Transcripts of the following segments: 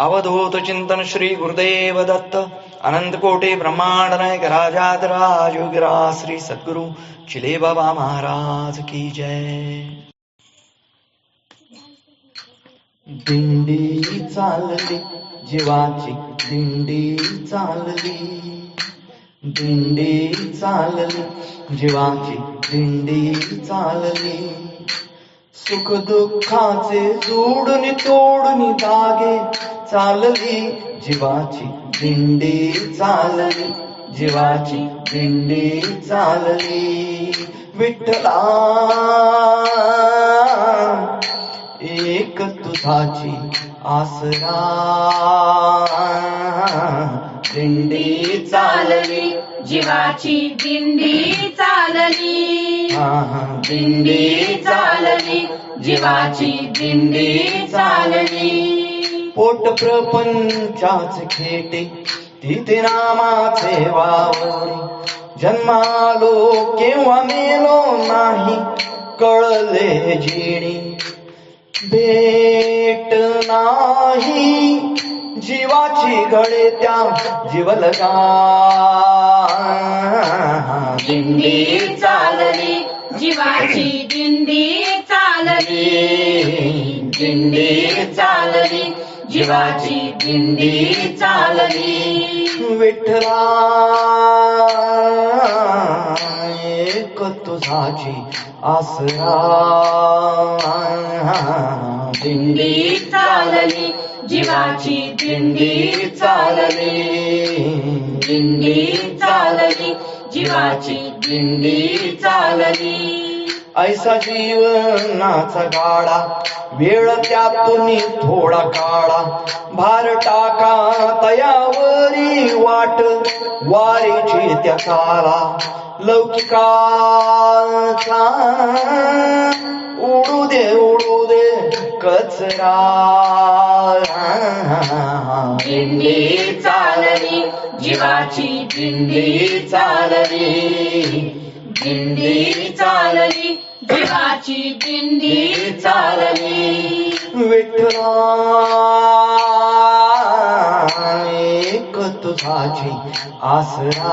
अवधूत चिंतन श्री गुरुदेव दत्त अनंत कोटे ब्रह्मांड नायक राजाधिराज योगिरा श्री सद्गुरु चिले बाबा महाराज की जय। दिंडी चालली जीवाची दिंडी चालली. दिंडी चालली जीवाची दिंडी चालली. सुख दुःखाचे जोडून तोडून धागे चालली जीवाची दिंडी चालली जीवाची दिंडी चालली. विठ्ठला एक तुझाची आसरा. दिंडी चालली जीवाची दिंडी चालली. दिंडी चालली जीवाची दिंडी चालली. पोट प्रपंचाच खेटे तिथे नामाचे वावरे. जन्मालो केव्हा मेलो नाही कळले जिणी. भेट नाही जीवाची गळे त्या जीवलगा. दिंडी चालली जीवाची दिंडी चालली. दिंडी चालली जीवाची दिंडी चालली. विठ्ठला एक तुझाची आसरा. दिंडी दिंडी चालली जीवाची दिंडी चालली. दिंडी चालली जीवाची दिंडी चालली. ऐसा जीवनाचा गाडा वेळ त्यातून थोडा काळा भार टाका तयावरी वाट वारीची त्या काला लौकिकाचा उडू दे उडू दे कचरा. दिंडी चालली जीवाची दिंडी चालली. दिंडी चालली जीवाची दिंडी चालली. विठ्ठला एक तुझाची आसरा.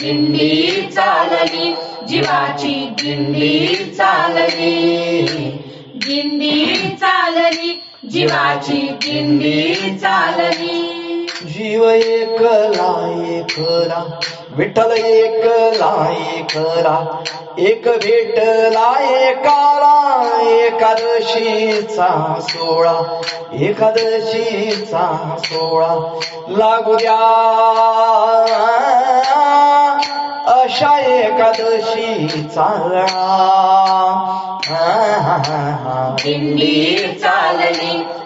दिंडी चालली जीवाची दिंडी चालली. दिंडी चालली जीवाची दिंडी चालली. जीव एकला एकला विठ्ठल एकला एकला एक भेटला एकाला एकादशीचा सोळा. एकादशीचा सोळा. लागू द्या. अशा एकादशी चालणा दिंडी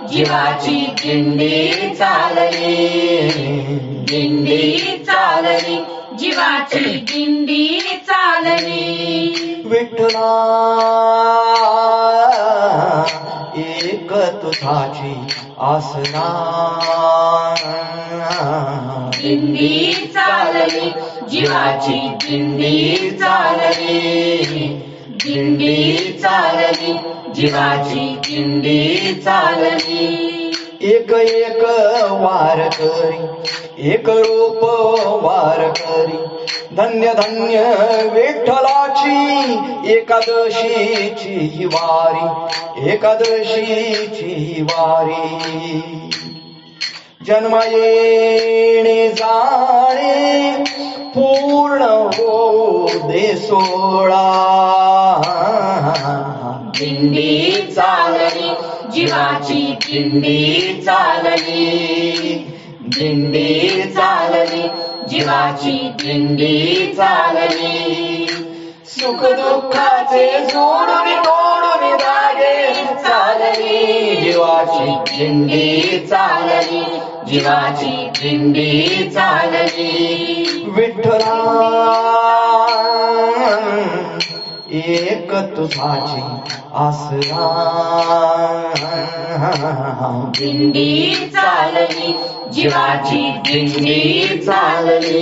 जीवाची दिंडी चालली. दिंडी चालली. जीवाची दिंडी चालली. विठ्ठला एक तुझाची आसना. दिंडी चालली. जीवाची दिंडी चालली. दिंडी चालली. जीवाची किंडी चालली. एक एक वार करी एक रूप वार करी. धन्य धन्य विठ्ठलाची एकादशीची वारी एकादशीची वारी. जन्म येणे जाणे पूर्ण हो दे सोळा. दिंडी चालली जीवाची दिंडी चालली. दिंडी चालली जीवाची दिंडी चालली. सुख दुःखाचे जोडून तोडून धागे चालली. जीवाची दिंडी चालली जीवाची दिंडी चालली. विठ्ठला एक तुझाची आसरा दिंडी चालली जीवाची दिंडी चालली.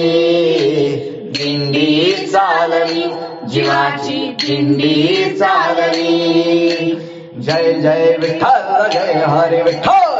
दिंडी चालली जीवाची दिंडी चालली. जय जय विठ्ठल जय हरे विठ्ठल.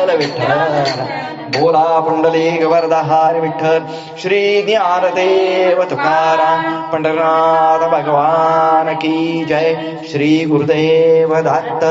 विठ्ठल बोला पुंडलिक वरदहार विठ्ठल श्री ज्ञानदेव तुकाराम पंढरनाथ भगवान की जय श्री गुरुदेव दत्त